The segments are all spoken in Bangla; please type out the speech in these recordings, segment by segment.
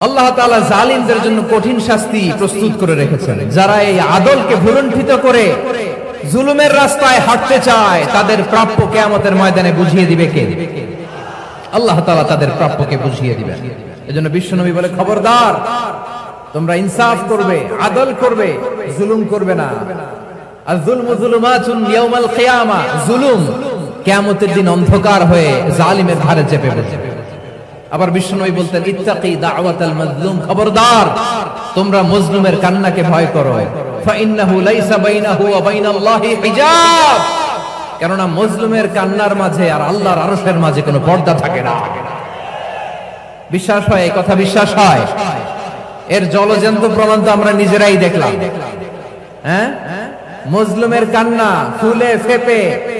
আল্লাহ তাআলা জালিমদের জন্য কঠিন শাস্তি প্রস্তুত করে রেখেছেন। যারা এই আদলকে ভুলণ্ঠিত করে জুলুমের রাস্তায় হাঁটতে চায়, তাদের প্রাপ্য ময়দানে বুঝিয়ে দিবে কে? আল্লাহ তাআলা তাদের প্রাপ্যকে বুঝিয়ে দিবেন। এজন্য বলে, খবরদার, তোমরা ইনসাফ করবে, আদল করবে, জুলুম করবে না। আর জুলমু জুলুমাতুন ইয়াউমাল কিয়ামা, জুলুম কিয়ামতের দিন অন্ধকার হয়ে জালিমের ধারে চেপে বসবে। আবার বিষ্ণুনবী বলতেন, ইত্তাকি দাওয়াতাল মাজলুম, খবরদার, তোমরা মজলুমের কান্নাকে ভয় করো। ফাইন্নাহু লাইসা বাইনাহু ওয়া বাইনাল্লাহি হিজাব। কেননা মজলুমের কান্নার মাঝে আর আল্লাহর আরশের মাঝে কোনো পর্দা থাকে না। বিশ্বাস হয়, এই কথা বিশ্বাস হয়। এর জলজন্ত প্রমাণ তো আমরা নিজেরাই দেখলাম। হ্যাঁ? মজলুমের কান্না, ফুলে ফেপে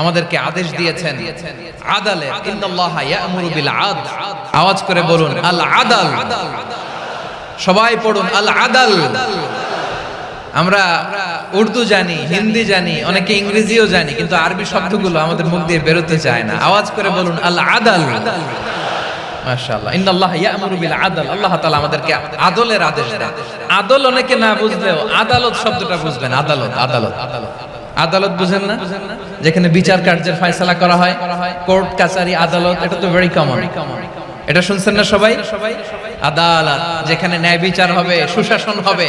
আমাদেরকে আদেশ দিয়েছেন আদালে আওয়াজ করে বলুন আল আদাল। সবাই পড়ুন আল আদাল। আমরা উর্দু জানি হিন্দি জানি অনেকে ইংরেজিও জানি কিন্তু আরবি শব্দগুলো আমাদের মুখ দিয়ে বেরোতে চায় না। আওয়াজ করে বলুন আল আদাল। মাশাআল্লাহ ইন্নাল্লাহ ইয়া'মুরু বিল আদল। আল্লাহ তাআলা আমাদেরকে আদলের আদেশ দেন। আদল অনেকে না বুঝলেও আদালত শব্দটা বুঝবেন আদালত আদালত আদালত। বুঝেন না? যেখানে বিচার কার্যের ফয়সালা করা হয়, কোর্ট, কাছারি, আদালত, এটা তো ভেরি কমন এটা শুনছেন না সবাই? আদালত, যেখানে ন্যায় বিচার হবে, সুশাসন হবে,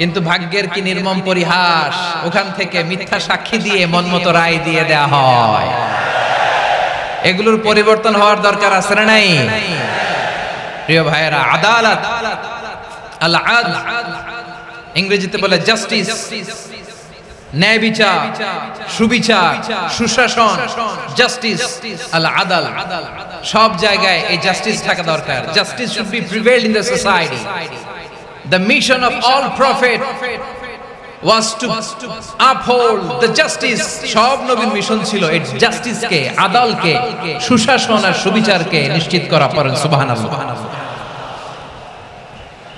কিন্তু ভাগ্যের কি নির্মম পরিহাস, ওখান থেকে মিথ্যা সাক্ষী দিয়ে মনমতো রায় দিয়ে দেয়া হয়। এগুলোর পরিবর্তন হওয়ার দরকার আছে না নাই? প্রিয় ভাইয়েরা, আদালত আল ইংরেজিতে বলে জাস্টিস ন্যায় বিচার সুবিচার, সুশাসন জাস্টিস আল আদাল। সব জায়গায় এই জাস্টিস থাকা দরকার। Justice should be in the society the mission of all prophet সব নবীর মিশন ছিল এই জাস্টিসকে আদালকে, সুশাসন আর সুবিচারকে নিশ্চিত করা পড়েন, সুবহানাল্লাহ।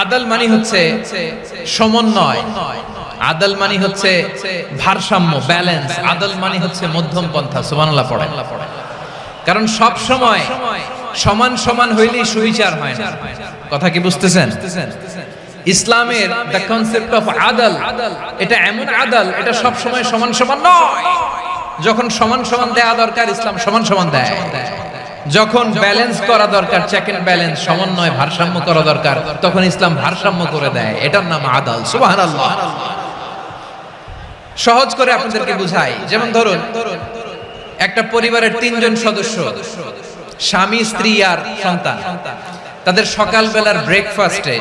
আদাল মানি হচ্ছে সমন্বয়। আদাল মানি হচ্ছে ভারসাম্য, ব্যালেন্স। আদাল মানি হচ্ছে মধ্যম পন্থা, সুবহানাল্লাহ পড়ে কারণ সব সময় সমান সমান হইলেই সুবিচার হয় না। কথা কি বুঝতেছেন? ইসলামের দ্য কনসেপ্ট অফ আদাল, এটা এমন আদাল, এটা সব সময় সমান সমান নয়। যখন সমান সমান দেয়া দরকার, ইসলাম সমান সমান দেয়। যখন ব্যালেন্স করা দরকার চেক এন্ড ব্যালেন্স সমন্বয় ভারসাম্য করা দরকার তখন ইসলাম ভারসাম্য করে দেয়। এটার নাম আদাল। সুবহানাল্লাহ। সহজ করে আপনাদেরকে বুঝাই। যেমন ধরুন একটা পরিবারের তিনজন সদস্য স্বামী স্ত্রী আর সন্তান। তাদের সকালবেলার ব্রেকফাস্টে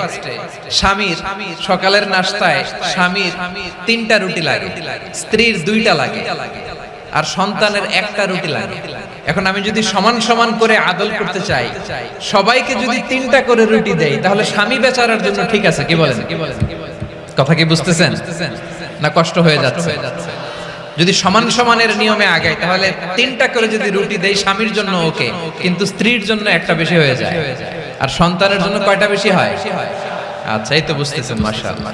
স্বামীর সকালের নাস্তায় স্বামীর তিনটা রুটি লাগে। স্ত্রীর দুইটা লাগে। আর সন্তানের একটা রুটি লাগে। এখন আমি যদি সমান সমান করে আদল করতে চাই, সবাইকে যদি তিনটা করে রুটি দেই, তাহলে স্বামী বেচারার জন্য ঠিক আছে, কি বলেন? কথা কি বুঝতেছেন? না কষ্ট হয়ে যাচ্ছে? যদি সমান সমানের নিয়মে আগাই, তাহলে তিনটা করে যদি রুটি দেই স্বামীর জন্য ওকে, কিন্তু স্ত্রীর জন্য একটা বেশি হয়ে যায়। আর সন্তানের জন্য কয়টা বেশি হয়? আচ্ছা এই তো বুঝতেছেন, মাশাআল্লাহ।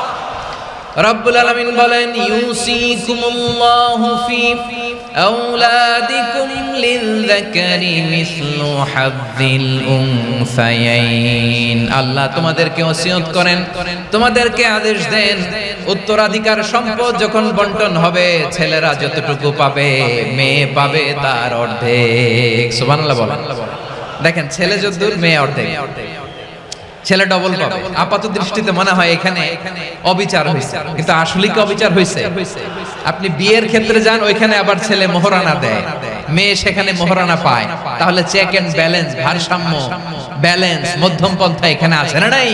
রব্বুল আলামিন বলেন, ইউসিকুমুল্লাহু ফি আওলাদিকুম লিলযাকারি মিসলু হাযযিল উনসায়াইন। আল্লাহ তোমাদেরকে ওসিয়ত করেন, তোমাদেরকে আদেশ দেন, উত্তরাধিকার সম্পদ যখন বন্টন হবে, ছেলেরা যতটুকু পাবে, মেয়ে পাবে তার অর্ধেক। সুবহানাল্লাহ বলেন। দেখেন, ছেলে যদ্দূর, মেয়ে অর্ধেক। ছেলে ডবল পাবে। আপাত দৃষ্টিতে মনে হয় এখানে অবিচার হয়েছে। কিন্তু আসলে কি অবিচার হয়েছে? আপনি বিয়ের ক্ষেত্রে যান ওইখানে আবার ছেলে মোহরানা দেয়। মেয়ে সেখানে মোহরানা পায়। তাহলে চেক এন্ড ব্যালেন্স ভারসাম্য ব্যালেন্স মধ্যম পন্থা এখানে আছে না নাই?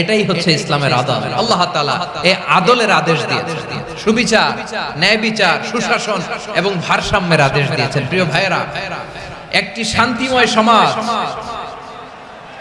এটাই হচ্ছে ইসলামের আদল। আল্লাহ তাআলা এই আদলের আদেশ দিয়েছেন। সুবিচার ন্যায় বিচার সুশাসন এবং ভারসাম্যের আদেশ দিয়েছেন। প্রিয় ভাইয়েরা একটি শান্তিময় সমাজ।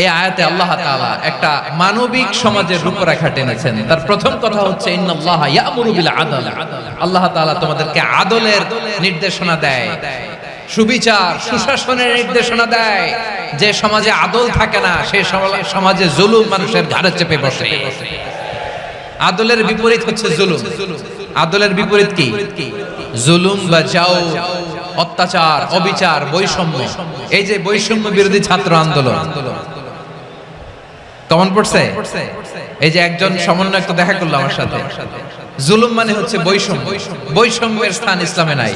এই আয়াতে আল্লাহ তাআলা একটা মানবিক সমাজের রূপরেখা টেনেছেন। তার প্রথম কথা হচ্ছে, ইন্নাল্লাহ ইয়ামুরু বিল আদল। আল্লাহ তাআলা তোমাদেরকে আদলের নির্দেশনা দেয়। সুবিচার, সুশাসনের নির্দেশনা দেয়। যে সমাজে আদল থাকে না সেই সমাজে- জুলুম মানুষের ঘাড়ে চেপে বসে। আদলের বিপরীত হচ্ছে জুলুম। আদলের বিপরীত কি? জুলুম বা যাও, অত্যাচার, অবিচার, বৈষম্য। এই যে বৈষম্য বিরোধী ছাত্র আন্দোলন কেমন পড়ছে? এই যে একজন সমন্বয় তো দেখা করল আমার সাথে। জুলুম মানে হচ্ছে বৈষম্য। বৈষম্যের স্থান ইসলামে নাই।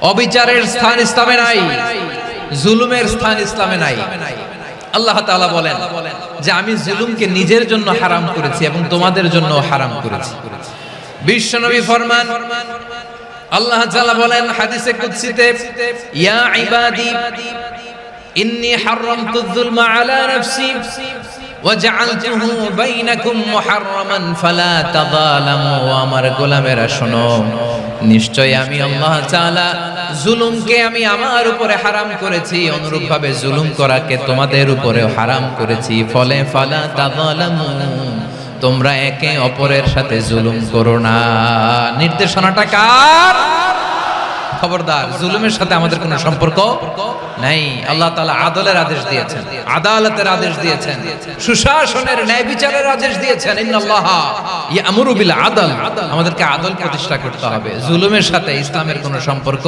অবিচারের স্থান ইসলামে নাই। জুলুমের স্থান ইসলামে নাই। আল্লাহ তাআলা বলেন যে আমি জুলুমকে নিজের জন্য হারাম করেছি এবং তোমাদের জন্য হারাম করেছি। বিশ্বনবী ফরমান, আল্লাহ তাআলা বলেন হাদিসে কুদসিতে, ইয়া ইবাদি, ইন্নী হারামতু যুলমা আলা নাফসি ওয়াজআলতুহু বাইনাকুম মুহাররামান ফালা তাযালামু। আমার গোলামেরা, শোনো, নিশ্চয় আমি আল্লাহ তাআলা জুলুমকে আমি আমার উপরে হারাম করেছি, অনুরূপভাবে জুলুম করাকে তোমাদের উপরেও হারাম করেছি। ফলে ফালা তাযালামু, তোমরা একে অপরের সাথে জুলুম করো না। নির্দেশনাটা কার? খবরদার, জুলুমের সাথে আমাদের কোনো সম্পর্ক নাই। আল্লাহ তালা আদলের আদেশ দিয়েছেন, আদালতের আদেশ দিয়েছেন, সুশাসনের ন্যায় বিচারের আদেশ দিয়েছেন। আদল, আমাদেরকে আদল প্রতিষ্ঠা করতে হবে। জুলুমের সাথে ইসলামের কোনো সম্পর্ক